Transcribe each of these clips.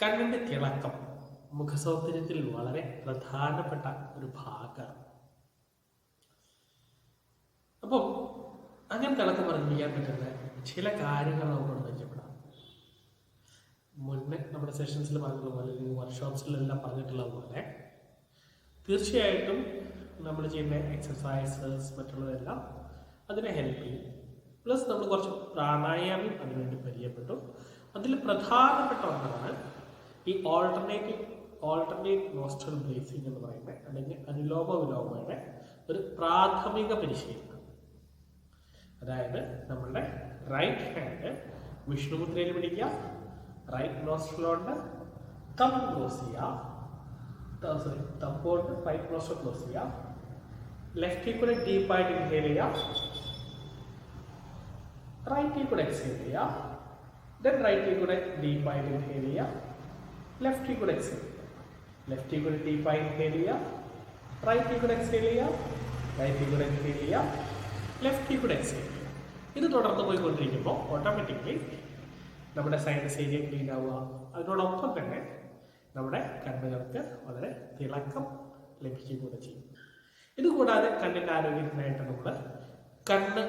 കണ്ണിന്റെ തിളക്കം മുഖസൗന്ദര്യത്തിൽ വളരെ പ്രധാനപ്പെട്ട ഒരു ഭാഗമാണ്. അപ്പോൾ അങ്ങനെ തിളക്കം വർദ്ധിപ്പിക്കാൻ പറ്റുന്ന ചില കാര്യങ്ങൾ നമുക്കൊന്ന് പരിചയപ്പെടാം. മുന്നേ നമ്മുടെ സെഷൻസിൽ പറഞ്ഞതുപോലെ അല്ലെങ്കിൽ വർക്ക്ഷോപ്സിലെല്ലാം പറഞ്ഞിട്ടുള്ളത് പോലെ തീർച്ചയായിട്ടും നമ്മൾ ചെയ്യുന്ന എക്സസൈസസ് മറ്റുള്ളതെല്ലാം അതിനെ ഹെൽപ്പ് ചെയ്യും. പ്ലസ് നമ്മൾ കുറച്ച് പ്രാണായാമം അതിനുവേണ്ടി പരിചയപ്പെട്ടു. അതിൽ പ്രധാനപ്പെട്ട ഒന്നാണ് ഈ ഓൾട്ടർനേറ്റീവ് ഓൾട്ടർനേറ്റ് നോസ്റ്റൽ ബ്രേസിംഗ് എന്ന് പറയുന്നത് അല്ലെങ്കിൽ അനുലോമ വിലോമയുടെ ഒരു പ്രാഥമിക പരിശീലനം. അതായത് നമ്മളുടെ റൈറ്റ് ഹാൻഡ് വിഷ്ണുമുദ്രയിൽ പിടിക്കുക റൈറ്റ് നോസ്ട്രലോണ്ട് തം ക്ലോസ് ചെയ്യുക സോറി തമ്പോണ്ട് റൈറ്റ് നോസ്ട്രൽ ക്ലോസ് ചെയ്യുക ലെഫ്റ്റിൽ കൂടെ ഡീപ്പായിട്ട് ഇൻഹെയിൽ ചെയ്യുക റൈറ്റിൽ കൂടെ എക്സ്ഹെയിൽ ചെയ്യുക ദെൻ റൈറ്റിൽ കൂടെ ഡീപ്പായിട്ട് ഇൻഹെയിൽ ചെയ്യുക ലെഫ്റ്റിൽ കൂടെ എക്സേൽ ചെയ്യുക ലെഫ്റ്റിൽ കൂടെ ഡീപ്പായി ഇൻഹേൽ ചെയ്യുക റൈറ്റിൽ കൂടെ എക്സേൽ ചെയ്യുക റൈറ്റിൽ കൂടെ ഇൻഹേൽ ചെയ്യുക ലെഫ്റ്റ് കൂടെ എക്സേൽ ചെയ്യുക ഇത് തുടർന്ന് പോയിക്കൊണ്ടിരിക്കുമ്പോൾ ഓട്ടോമാറ്റിക്കലി നമ്മുടെ സൈനസ് ഏരിയ ക്ലീൻ ആവുക. അതിനോടൊപ്പം തന്നെ നമ്മുടെ കണ്ണുകൾക്ക് വളരെ തിളക്കം ലഭിക്കുക കൂടെ ചെയ്യും. ഇതുകൂടാതെ കണ്ണിന്റെ ആരോഗ്യത്തിനായിട്ട് നമ്മൾ കണ്ണ്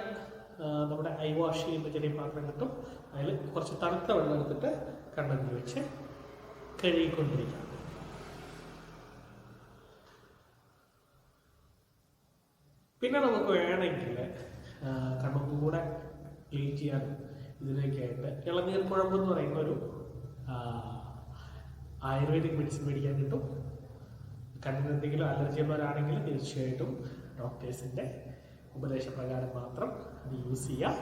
നമ്മുടെ ഐ വാഷ് ചെയ്യുന്ന ചെറിയ പാത്രം കിട്ടും അതിൽ കുറച്ച് തണുത്ത വെള്ളം എടുത്തിട്ട് കണ്ണെന്ന് വെച്ച് കഴുകിക്കൊണ്ടിരിക്കാം. പിന്നെ നമുക്ക് വേണമെങ്കിൽ കണ്ണും കൂടെ ക്ലീൻ ചെയ്യാൻ ഇതിനൊക്കെയായിട്ട് ഇളനീർ കുഴമ്പ് എന്ന് പറയുന്ന ഒരു ആയുർവേദിക് മെഡിസിൻ മേടിക്കാൻ കിട്ടും. കണ്ണിന് എന്തെങ്കിലും അലർജി ഉള്ളവരാണെങ്കിൽ തീർച്ചയായിട്ടും ഡോക്ടേഴ്സിന്റെ ഉപദേശപ്രകാരം മാത്രം അത് യൂസ് ചെയ്യുക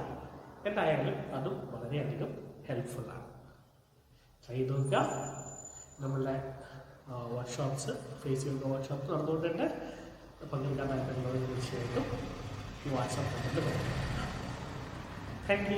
എന്തായാലും അതും വളരെയധികം ഹെൽപ്ഫുള്ളാണ് ചെയ്ത് നോക്കുക. നമ്മളുടെ വർക്ക്ഷോപ്സ് ഫേസ് വർക്ക്‌ഷോപ്പ് വർക്ക്ഷോപ്സ് നടന്നുകൊണ്ടുണ്ട് പങ്കെടുക്കാൻ താല്പര്യമുള്ളവർ തീർച്ചയായിട്ടും ഈ വാട്സാപ്പ് നമ്പറിൽ പറയാം താങ്ക് യു